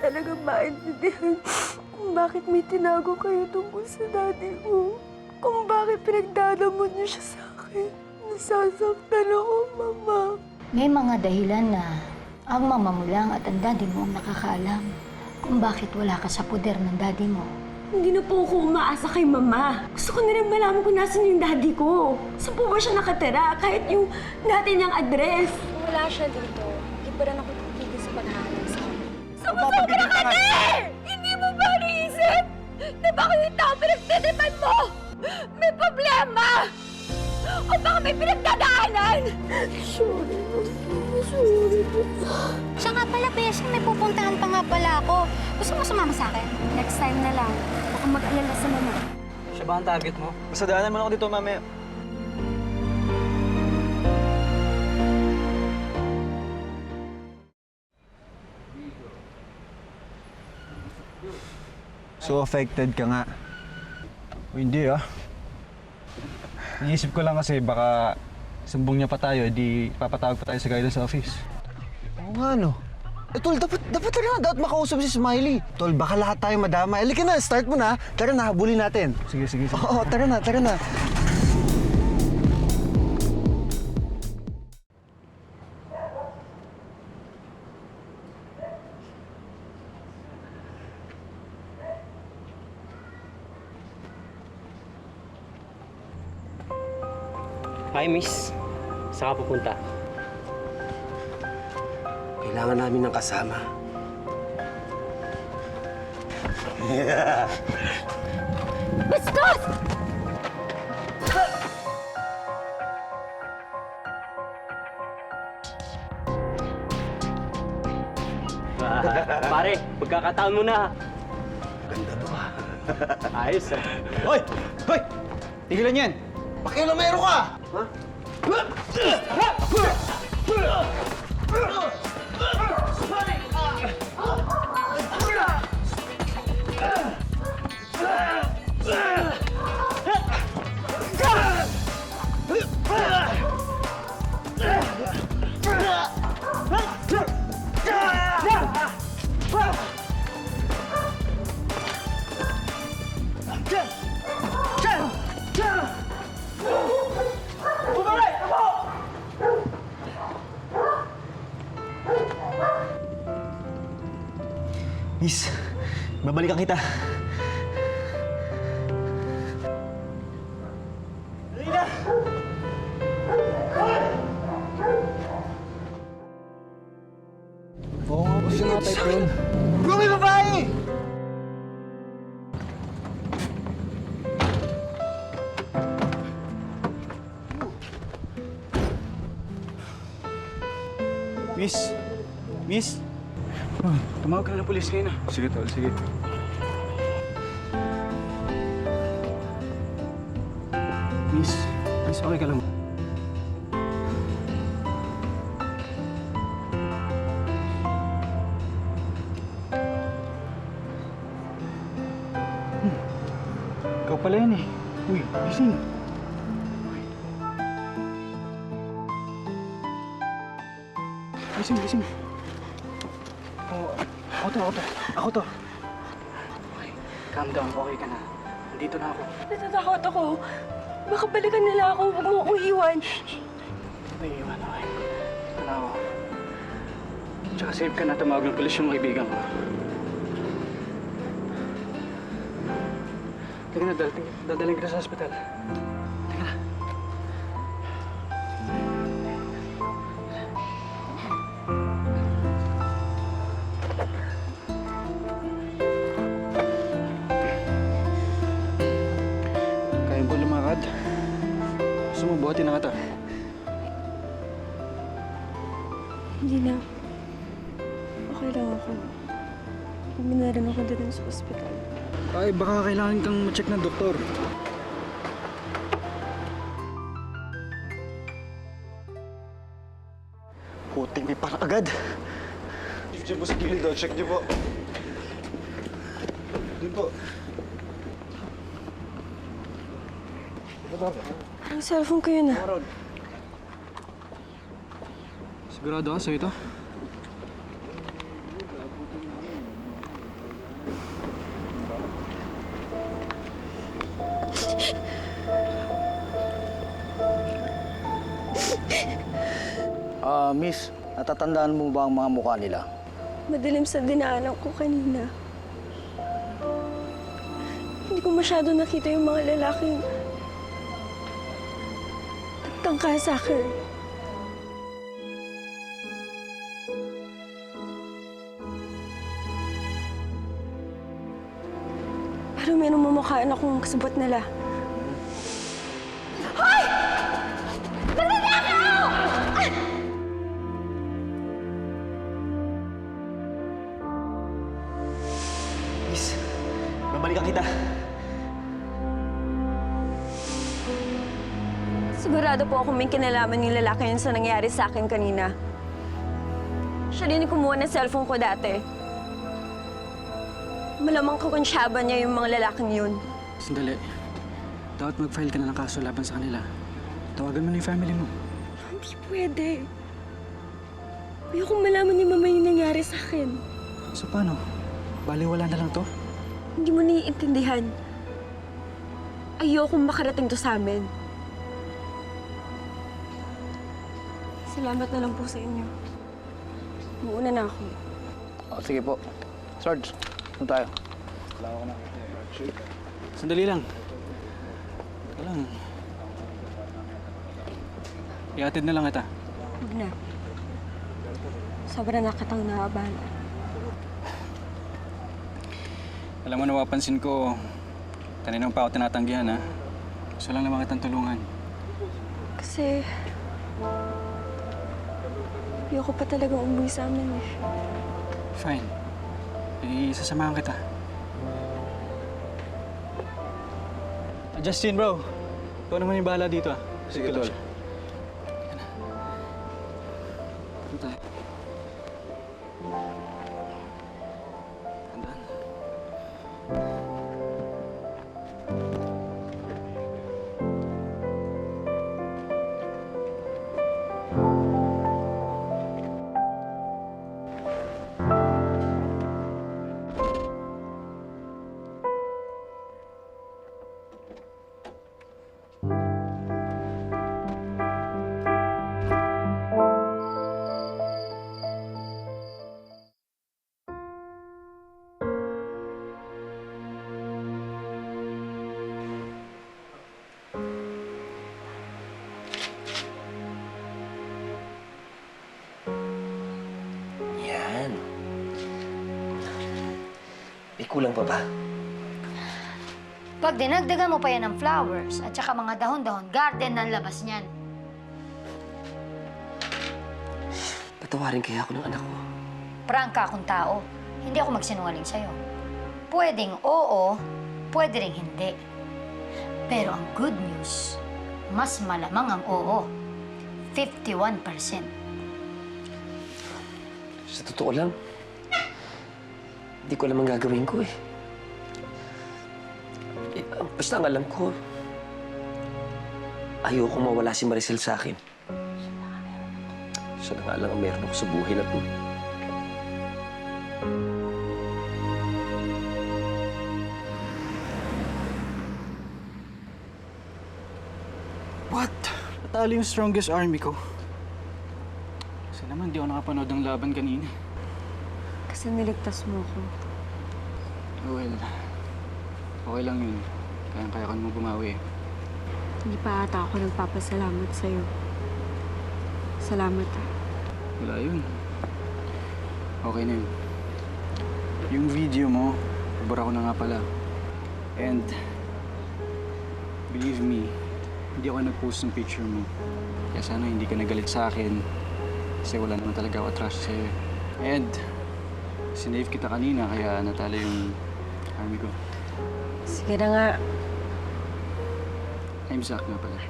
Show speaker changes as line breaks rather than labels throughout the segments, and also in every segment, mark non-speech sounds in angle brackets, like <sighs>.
talaga maintindihan kung bakit may tinago kayo tungkol sa daddy ko. Kung bakit pinagdadamot niyo siya sa akin. Nasasaktan ako, Mama.
May mga dahilan na ang mama mo lang at ang daddy mo ang nakakaalam kung bakit wala ka sa poder ng daddy mo.
Hindi na po ako umaasa kay Mama. Gusto ko na rin malaman kung nasan yung daddy ko. Saan po ba siya nakatira? Kahit yung dati niyang address.
Wala siya dito. Hindi pa rin ako
Sumusobra ka na eh! Hindi mo ba naisip na baka yung tao pinagtitipan mo may problema? O baka may pinagdadaanan? Sorry, Mama. Sorry.
Siya nga pala, Beshi. May pupuntahan pa nga pala ako. Gusto mo sumama sa akin? Next time na lang. Baka mag-alala sa mama.
Siya ba ang target mo? Basta daanan mo ako dito mamaya.
So affected ka nga. O, hindi ah. Iniisip ko lang kasi baka sumbong niya pa tayo, di papatawag pa tayo sa guidance office.
Oo nga, no. Eh, tol, dapat, dapat talaga na, dapat makausap si Smiley. Tol, baka lahat tayo madama. Eh, Halika na, start mo na. Tara na, habulin natin.
Sige, sige, sige.
Oo, tara na, tara na.
Hi, miss. Saan ka pupunta?
Kailangan namin ng kasama. <laughs>
Bastos! <laughs>
Pare, pagkakataon mo na.
Ganda to, ha.
Ayos ah.
Hoy! Hoy! Tigilan yan!
Pakilomero ka! Ha?
Kita. Oo nga, kasi nga type yun.
Bro, may babae!
Miss! Miss! Ah, tumawag ka na ng polis ngayon ah. Sige, tol, sige. Miss, miss, okay ka lang? Hmm. Ikaw pala yan eh. Uy, gising. Gising, gising. Oh, ako to, ako to. Ako to. Okay, calm down. Okay ka na. Nandito na ako.
Natatakot ako. Baka balikan nila ako. Huwag mo akong iwan.
Naiiwan, okay. Dito na ako. Tsaka safe ka na tumawag ng polis yung kaibigan ko. Teka na, dadaling, kita sa hospital. Ma-check ng doktor.
Puting, may parang agad.
Check po sa gilid daw. Check niyo po. Doon po.
Ang cellphone ko yun ah.
Sigurado ka sa'yo ito?
Miss, natatandaan mo ba ang mga mukha nila?
Madilim sa dinaanan ko kanina. Hindi ko masyado nakita yung mga lalaking nagtangka sa akin. Pero may namumukhaan akong kasabot nila.
Babalikan kita.
Sigurado po ako may kinalaman yung lalaki yun sa nangyari sa akin kanina. Siya din yung kumuha ng cellphone ko dati. Malamang kakonsyaba niya yung mga lalaking yun.
Sandali. Dapat mag-file ka na ng kaso laban sa kanila. Tawagan mo na yung family mo.
Hindi pwede. Ayokong malaman ni Mama yung nangyari sa akin.
So paano? Baliwala na lang to?
Hindi mo naiintindihan. Ayokong makarating to sa amin. Salamat na lang po sa inyo. Muuna na ako.
Oh, sige po. Sarge, doon tayo.
Sandali lang. Teka lang. Iatid na lang kita.
Huwag na. Sobrang nakatang naabala.
Alam mo, napapansin ko, taninang pa ako tinatanggihan, ha? Gusto lang naman kitang tulungan.
Kasi... Ayoko pa talaga umuwi sa amin eh.
Fine. Eh, sasamahan kita. Justin, bro. Ikaw naman yung bahala dito, ah. Sige, tol.
Kulang pa ba?
Pag dinagdagan mo pa yan ng flowers at saka mga dahon-dahon, garden ng labas niyan.
Patawarin kaya ako ng anak ko.
Prangka akong tao. Hindi ako magsinungaling sa'yo. Pwedeng oo, pwede rin hindi. Pero ang good news, mas malamang ang oo. 51%.
Sa totoo lang, hindi ko alam ang gagawin ko eh. eh basta ang alam ko, ayoko mawala si Maricel sa akin. Siya na nga lang ang meron ako sa buhay na to.
What? Natalo yung strongest army ko. Kasi naman, di ako nakapanood ng laban kanina.
Kasi niligtas mo ako.
Well, okay lang yun. Kaya-kaya ko naman bumawi.
Hindi pa ata ako nagpapasalamat sa'yo. Salamat ah.
Wala yun. Okay na yun. Yung video mo, nabura ko na nga pala. And, believe me, hindi ako nag-post ng picture mo. Kaya sana hindi ka nagalit sa akin. Kasi wala naman talaga ako atraso sa'yo. eh. And, sinave kita kanina kaya natalo yung army ko.
Sige na nga.
I'm Zach nga pala.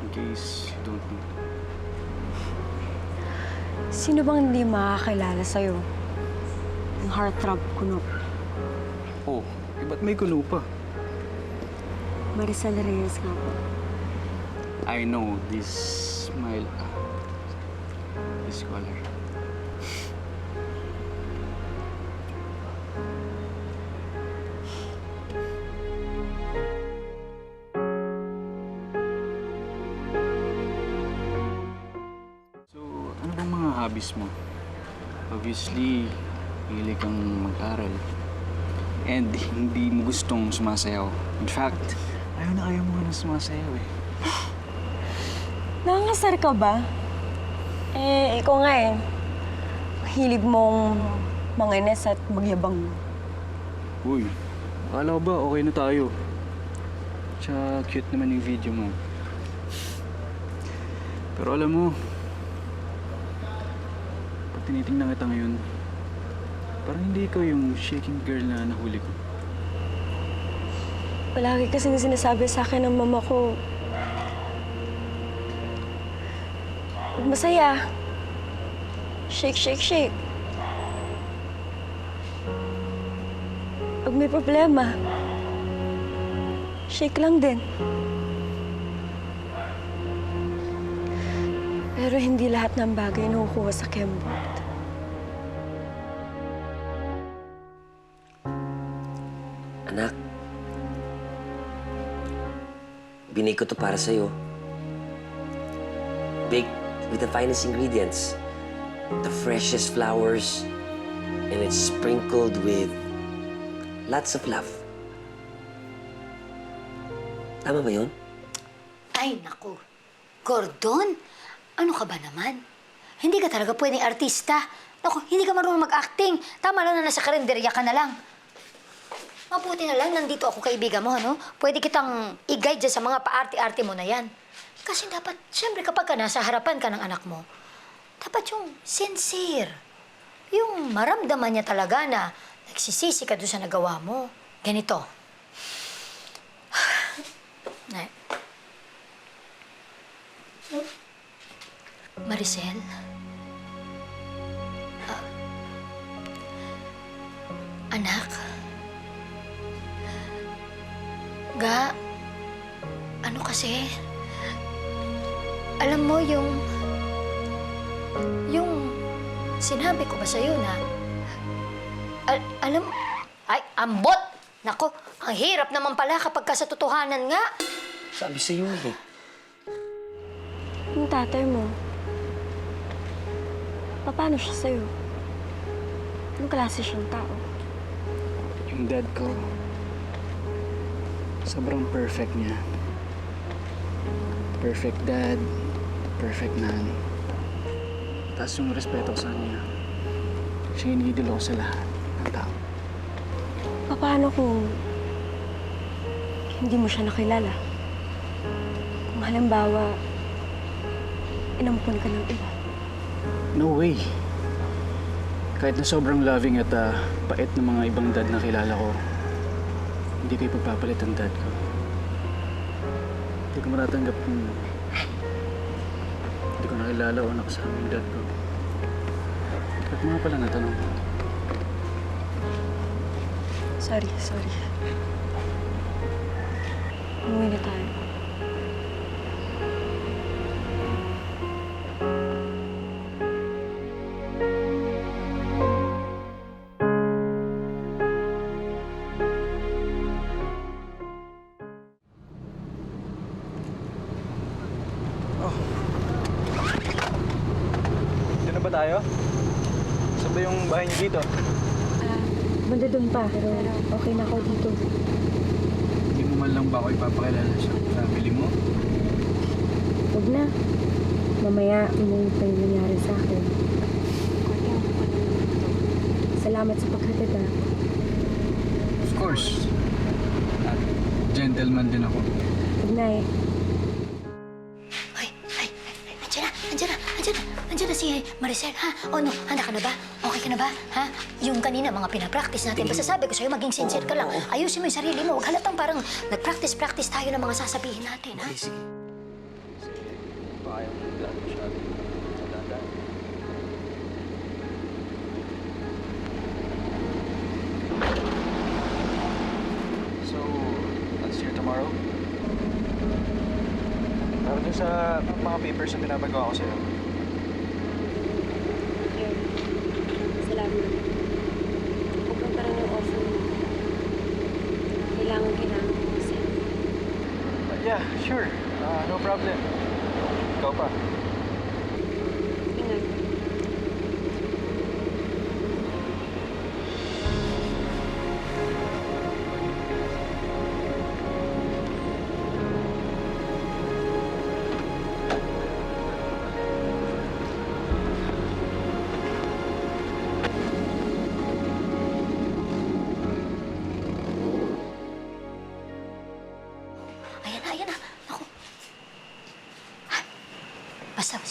In case you don't know.
Sino bang hindi makakilala sa'yo? Ang heartthrob kuno.
Oh, eh, ba't may kuno pa?
Maricel Reyes nga po.
I know this smile. ah, This color. Studies mo. Obviously, hilig kang mag-aral. And hindi mo gustong sumasayaw. In fact, ayaw na ayaw mo na sumasayaw eh. <sighs>
Nangangasar ka ba? Eh, ikaw nga eh. Hilig mong manginis at magyabang.
Uy, akala ba okay na tayo? Tsaka cute naman yung video mo. Pero alam mo, pag tinitingnan kita ngayon, parang hindi ikaw yung shaking girl na nahuli ko.
Palagi kasing sinasabi sa akin ng mama ko, "Huwag masaya. Shake, shake, shake. Pag may problema, shake lang din. Pero hindi lahat ng bagay nakukuha sa Kembot.
Binay ko to para sa'yo. Baked with the finest ingredients. The freshest flowers. And it's sprinkled with lots of love. Tama ba yun?
Ay, naku. Gordon, ano ka ba naman? Hindi ka talaga pwedeng artista. Naku, hindi ka marunong mag-acting. Tama lang na nasa karinderya ka na lang. Mabuti na lang, nandito ako kaibigan mo, ano? Pwede kitang i-guide sa mga paarte-arte mo na yan. Kasi dapat, siyempre kapag ka nasa harapan ka ng anak mo, dapat yung sincere. Yung maramdaman niya talaga na nagsisisi ka doon sa nagawa mo. Ganito. <sighs> Nay. Maricel? Ah, anak? Ga, ano kasi? Alam mo yung... Yung... Sinabi ko ba sa'yo na... Al- alam... Ay, ambot! Nako, ang hirap naman pala kapag ka sa totohanan nga.
Sabi sa'yo eh.
Yung tatay mo, paano siya sa'yo? Anong klase siyang tao?
Yung dad ko, sobrang perfect niya. Perfect dad, perfect nan. Tapos yung respeto sa kanya, siya yung idolo ko sa lahat ng tao.
Paano kung hindi mo siya nakilala? Kung halimbawa, inampun ka ng iba.
No way. Kahit na sobrang loving at ah, pait ng mga ibang dad na kilala ko, hindi ko ipagpapalit ang dad ko. Hindi ko matatanggap kung hindi ko nakilala o nakasama yung dad ko. At mga pala natanong ko.
Sorry, sorry. Umuwi na tayo.
Ipapakilala sa family mo?
Huwag na. Mamaya, umuwi pa yung nangyari sa akin. Salamat sa paghatid ah.
Of course. At gentleman din ako.
Good night.
Ay, ay, ay, andyan na, andyan na, andyan na, andyan na si Maricel, ha? O no, handa ka na ba? Ka na ba? Ha? Yung kanina, mga pinapractice natin, basta sabi ko sa'yo, maging sincere ka lang. Ayusin mo yung sarili mo, huwag halatang parang nag-practice-practice tayo ng mga sasabihin natin, ha?
Okay, sige.
Baka yung. Madadaan. So, see you tomorrow. Para dun sa mga papers na pinapagawa ko sa'yo.
Salamat. Pupunta rin yung offer mo. Kailangan, kailangan ko kasi.
Yeah, sure. Uh, no problem. Ikaw pa.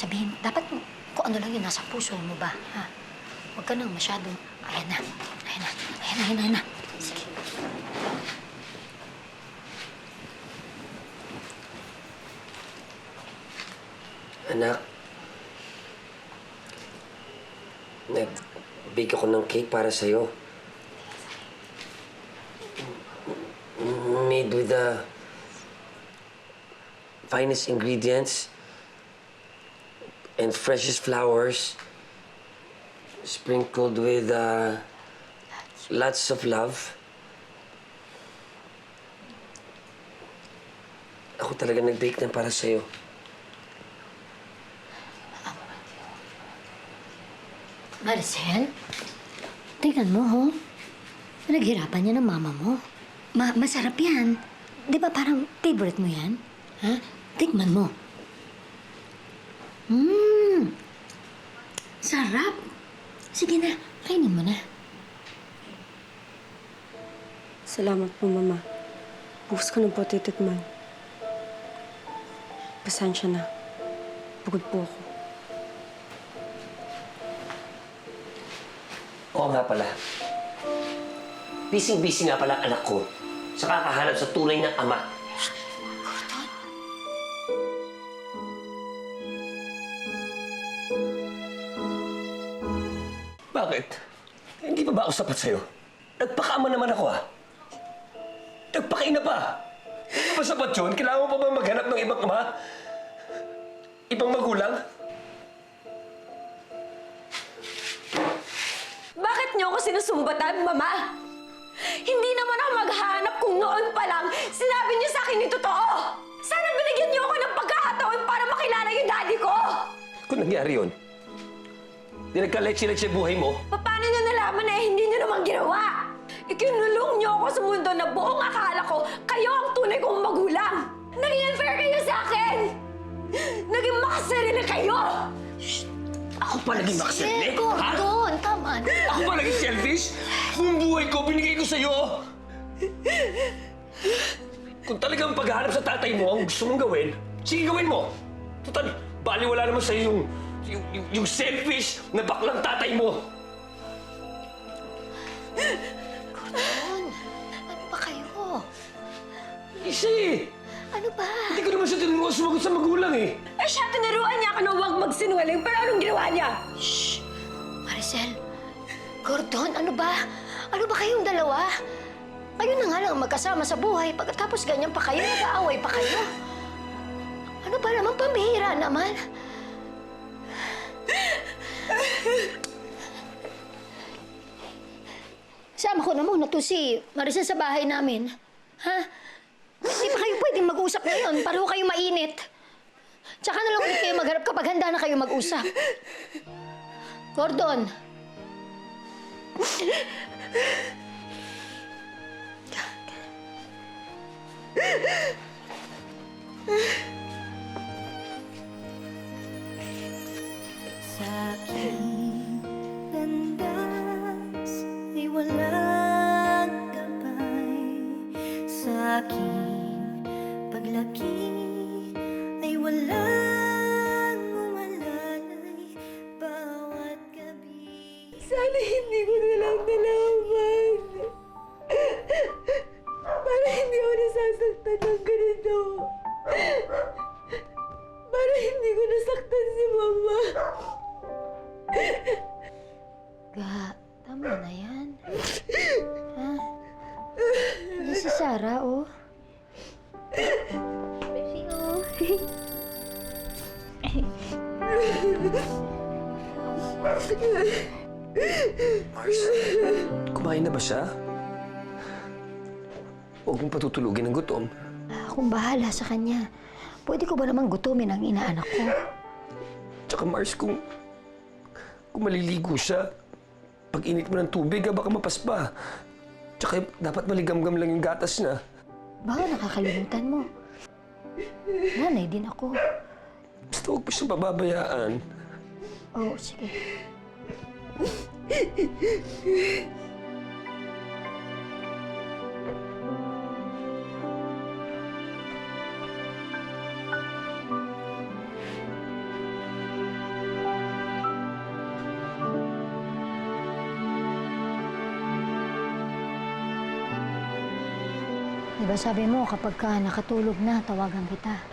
Sabihin, dapat kung ano lang yun nasa puso mo ba, ha? Huwag ka nang masyadong, ayan na, ayan na, ayan na, ayan na, ayan na. Sige.
Anak, nag-bake ako ng cake para sa'yo. Made with the finest ingredients and freshest flowers, sprinkled with uh, lots of love. Ako talaga nag-bake na para sa'yo.
Maricel, tingnan mo, ho. Pinaghirapan niya ng mama mo. Ma masarap yan. Di ba parang favorite mo yan? Ha? Tikman mo. Mmm! Sarap! Sige na, kainin mo na.
Salamat po, Mama. Bukas ko na po titikman. Pasensya na. Pagod po ako.
Oo nga pala. Bising-busy nga pala ang anak ko sa kakahanap sa tunay ng ama. Ako sapat sa'yo? Nagpakaama naman ako, ah. Nagpakaina pa. Hindi ba sapat yun? Kailangan mo pa ba maghanap ng ibang ama? Ibang magulang?
Bakit niyo ako sinusumbatan, Mama? Hindi naman ako maghahanap kung noon pa lang sinabi niyo sa akin yung totoo. Sana binigyan niyo ako ng pagkakataon para makilala yung daddy ko.
Kung nangyari yun, di nagka-leche-leche buhay mo,
Paano nalaman na hindi niyo naman ginawa? Ikinulong niyo ako sa mundo na buong akala ko kayo ang tunay kong magulang. Naging unfair kayo sa akin. Naging makasarili kayo.
ako pa naging makasarili?
Eh, Gordon, tama na.
Ako ba naging selfish? Buong buhay ko, binigay ko sa'yo! Kung talagang paghahanap sa tatay mo ang gusto mong gawin, sige gawin mo! Total, baliwala naman sa'yo yung, yung, yung, yung selfish na baklang tatay mo! Tinuruan sumagot sa magulang eh!
Eh siya, tinuruan niya ako na huwag magsinungaling, pero anong ginawa niya?
Shh! Maricel, Gordon, ano ba? Ano ba kayong dalawa? Kayo na nga lang magkasama sa buhay, pagkatapos ganyan pa kayo, nag-aaway pa kayo. Ano ba naman, pambihira naman? Sama ko na muna to si Maricel sa bahay namin. Ha? Hindi pa kayo pwedeng mag-usap ngayon. Pareho kayo mainit. Tsaka na lang ulit kayo magharap kapag handa na kayo mag-usap. Gordon.
landas
Mars, kumain na ba siya? Huwag mong patutulugin ng gutom.
Akong bahala sa kanya. Pwede ko ba namang gutumin ang inaanak ko?
Tsaka Mars, kung, kung maliligo siya, pag init mo ng tubig, ah, baka mapaspa. Tsaka dapat maligamgam lang yung gatas na.
Baka nakakalimutan mo. Nanay din ako.
Basta huwag mo siya pababayaan.
Oo, oh, sige. Diba sabi mo, kapag ka nakatulog na, tawagan kita.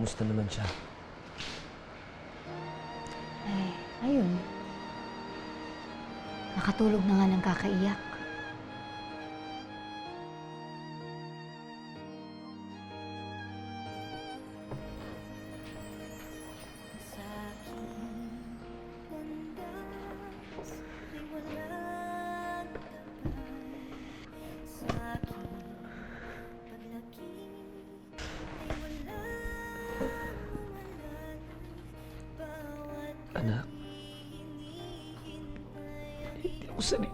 Kamusta naman siya?
Eh, ayun. Nakatulog na nga ng kakaiyak.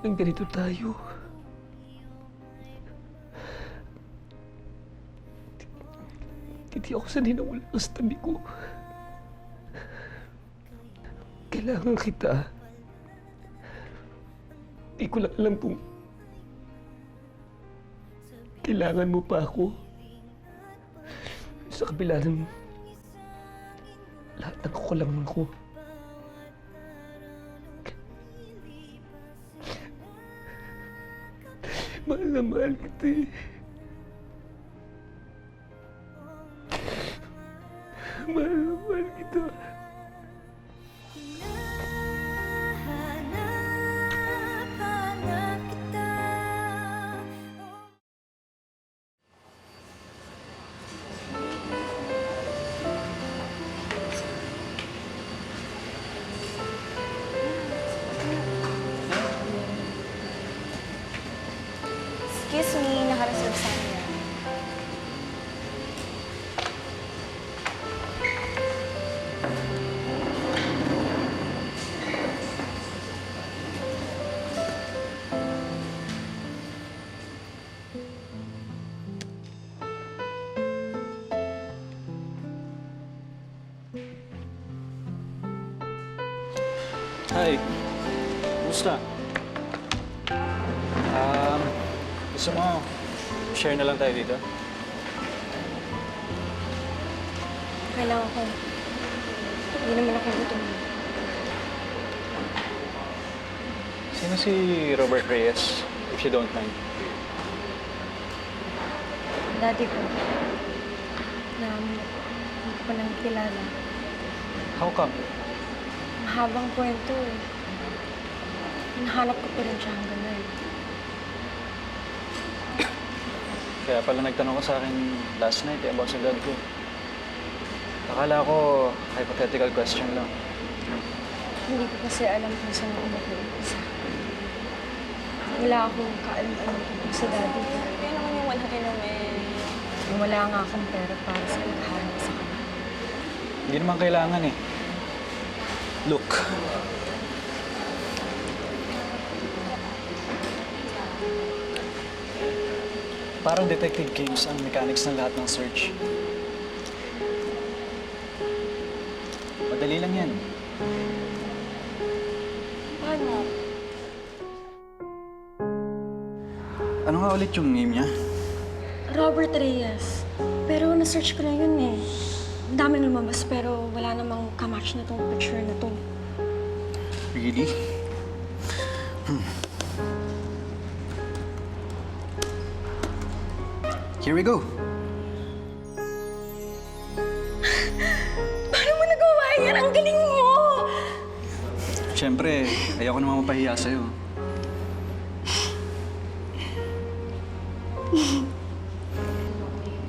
Ng ganito tayo. Hindi ako sanay na wala ka sa tabi ko. Kailangan kita. Hindi ko lang alam kung kailangan mo pa ako. Sa kabila ng lahat ng kukulangan ko. Mahal na mahal kita eh. Mahal
share na lang tayo dito?
Kailangan ko. Hindi naman ako gutom.
Sino si Robert Reyes, if you don't mind?
Daddy ko. Na hindi ko nang kilala.
How come?
Mahabang kwento eh. Hinahanap ko pa rin siya hanggang ngayon.
Kaya pala nagtanong ka sa akin last night eh, about sa dad ko. Akala ko hypothetical question lang.
Hindi ko kasi alam kung saan ako mag-uumpisa. Wala akong kaalam-alam tungkol sa daddy ko. Kaya naman yung wala ka naman. Wala nga akong pera para sa paghahanap sa kanya.
Hindi naman kailangan eh. Look. Parang detective games ang mechanics ng lahat ng search. Madali lang yan.
Paano?
Ano nga ulit yung name niya?
Robert Reyes. Pero na-search ko na yun eh. Ang daming lumabas pero wala namang kamatch na tong picture na to.
Really? Hmm. Here we go. <laughs>
Paano mo nagawa yan? Ang galing mo!
Siyempre, ayoko naman mapahiya sa'yo. <laughs>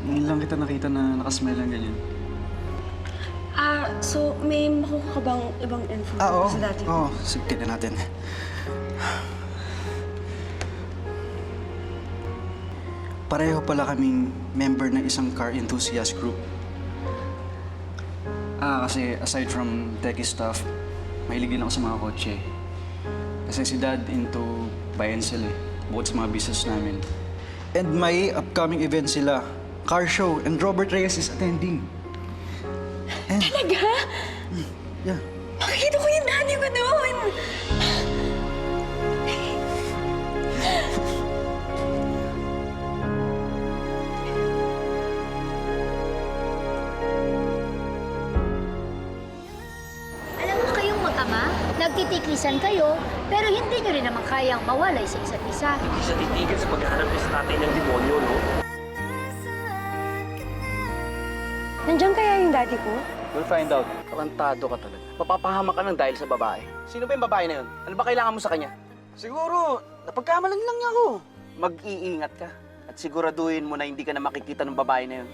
Ngayon lang kita nakita na nakasmile ng ganyan.
Ah, so may makukuha ka bang ibang info
Ah, oo.
sa ko?
Oo, sige, tignan natin. Pareho pala kaming member ng isang car enthusiast group. Ah, kasi aside from techie stuff, mahilig din ako sa mga kotse. Kasi si dad into buy and sell eh, bukod sa mga business namin. And may upcoming event sila, car show, and Robert Reyes is attending.
Talaga?
Alam mo kayong magkama, nag
nagtitikisan kayo, pero hindi nyo rin naman kayang mawalay sa isa't isa.
Hindi siya titigil sa paghahanap niya sa tatay ng demonyo, no?
Nandiyan kaya yung daddy ko?
We'll find out. Tarantado ka talaga. Mapapahama ka ng dahil sa babae. Sino ba yung babae na yun? Ano ba kailangan mo sa kanya?
Siguro, napagkamalan lang niya ako. Mag-iingat ka. At siguraduhin mo na hindi ka na makikita ng babae na yun.